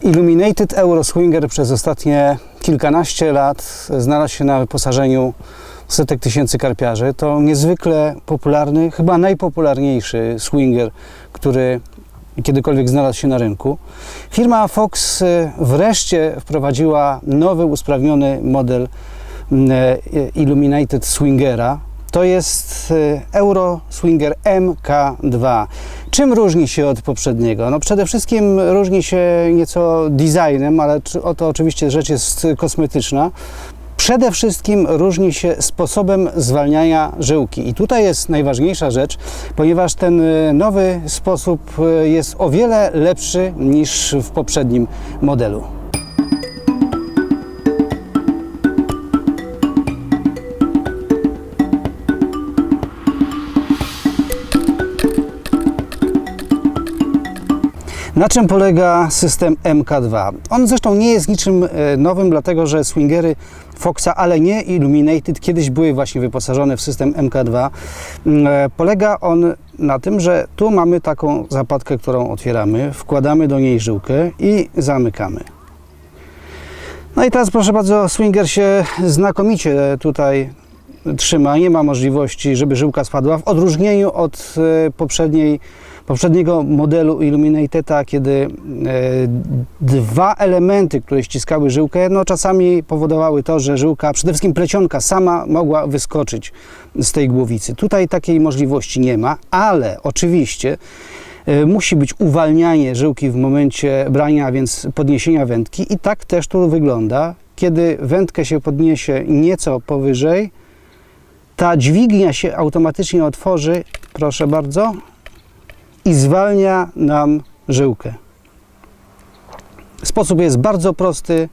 Illuminated Euroswinger przez ostatnie kilkanaście lat znalazł się na wyposażeniu setek tysięcy karpiarzy. To niezwykle popularny, chyba najpopularniejszy swinger, który kiedykolwiek znalazł się na rynku. Firma Fox y, wreszcie wprowadziła nowy, usprawniony model y, Illuminated Swingera. To jest y, Euro Swinger MK2. Czym różni się od poprzedniego? No przede wszystkim różni się nieco designem, ale o to oczywiście rzecz jest kosmetyczna. Przede wszystkim różni się sposobem zwalniania żyłki. I tutaj jest najważniejsza rzecz, ponieważ ten y, nowy sposób y, jest o wiele lepszy niż w poprzednim modelu. Na czym polega system MK2? On zresztą nie jest niczym e, nowym, dlatego że swingery Foxa, ale nie Illuminated, kiedyś były właśnie wyposażone w system MK2. Mm, e, Polega on na tym, że tu mamy taką zapadkę, którą otwieramy, wkładamy do niej żyłkę i zamykamy. No i teraz proszę bardzo, swinger się znakomicie tutaj trzyma, nie ma możliwości, żeby żyłka spadła, w odróżnieniu od e, poprzedniej, poprzedniego modelu Illuminateda, kiedy e, dwa elementy, które ściskały żyłkę, no czasami powodowały to, że żyłka, przede wszystkim plecionka sama mogła wyskoczyć z tej głowicy. Tutaj takiej możliwości nie ma, ale oczywiście e, musi być uwalnianie żyłki w momencie brania, więc podniesienia wędki i tak też to wygląda. Kiedy wędkę się podniesie nieco powyżej, ta dźwignia się automatycznie otworzy, proszę bardzo, i zwalnia nam żyłkę. Sposób jest bardzo prosty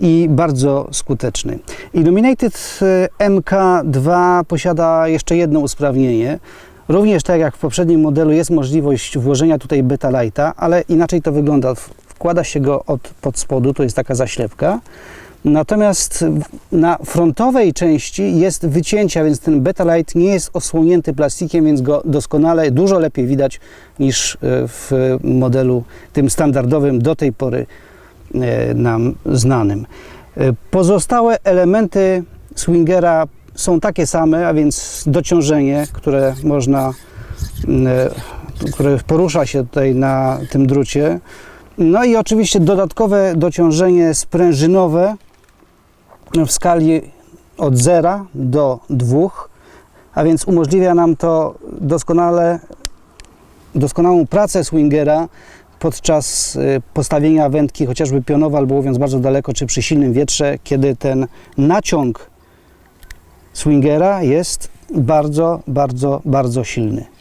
i bardzo skuteczny. Illuminated e, MK2 posiada jeszcze jedno usprawnienie. Również tak jak w poprzednim modelu jest możliwość włożenia tutaj beta lighta, ale inaczej to wygląda. Wkłada się go od pod spodu, to jest taka zaślepka. Natomiast na frontowej części jest wycięcie, więc ten beta light nie jest osłonięty plastikiem, więc go doskonale, dużo lepiej widać niż e, w modelu tym standardowym do tej pory e, nam znanym. E, Pozostałe elementy swingera są takie same, a więc dociążenie, które można, m, e, które porusza się tutaj na tym drucie. No i oczywiście dodatkowe dociążenie sprężynowe w skali od 0 do 2, a więc umożliwia nam to doskonale, doskonałą pracę swingera podczas y, postawienia wędki, chociażby pionowo albo łowiąc bardzo daleko, czy przy silnym wietrze, kiedy ten naciąg swingera jest bardzo, bardzo, bardzo silny.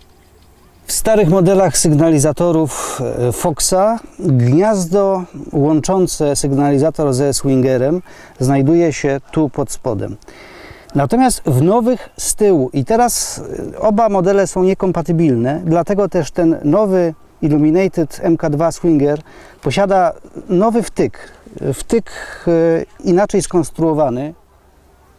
W starych modelach sygnalizatorów e, Foxa gniazdo łączące sygnalizator ze swingerem znajduje się tu pod spodem. Natomiast w nowych z tyłu i teraz e, oba modele są niekompatybilne, dlatego też ten nowy Illuminated MK2 Swinger posiada nowy wtyk. Wtyk e, inaczej skonstruowany,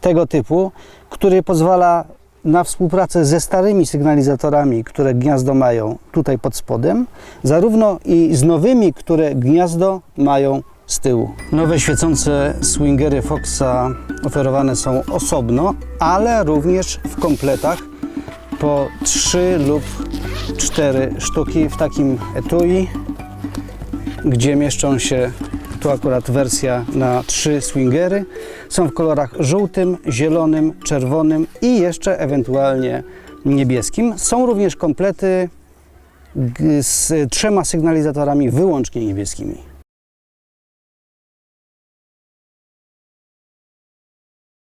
tego typu, który pozwala na współpracę ze starymi sygnalizatorami, które gniazdo mają tutaj pod spodem, zarówno i z nowymi, które gniazdo mają z tyłu. Nowe świecące swingery Foxa oferowane są osobno, ale również w kompletach po 3 lub 4 sztuki w takim etui, gdzie mieszczą się tu akurat wersja na trzy swingery. Są w kolorach żółtym, zielonym, czerwonym i jeszcze ewentualnie niebieskim. Są również komplety z trzema sygnalizatorami wyłącznie niebieskimi.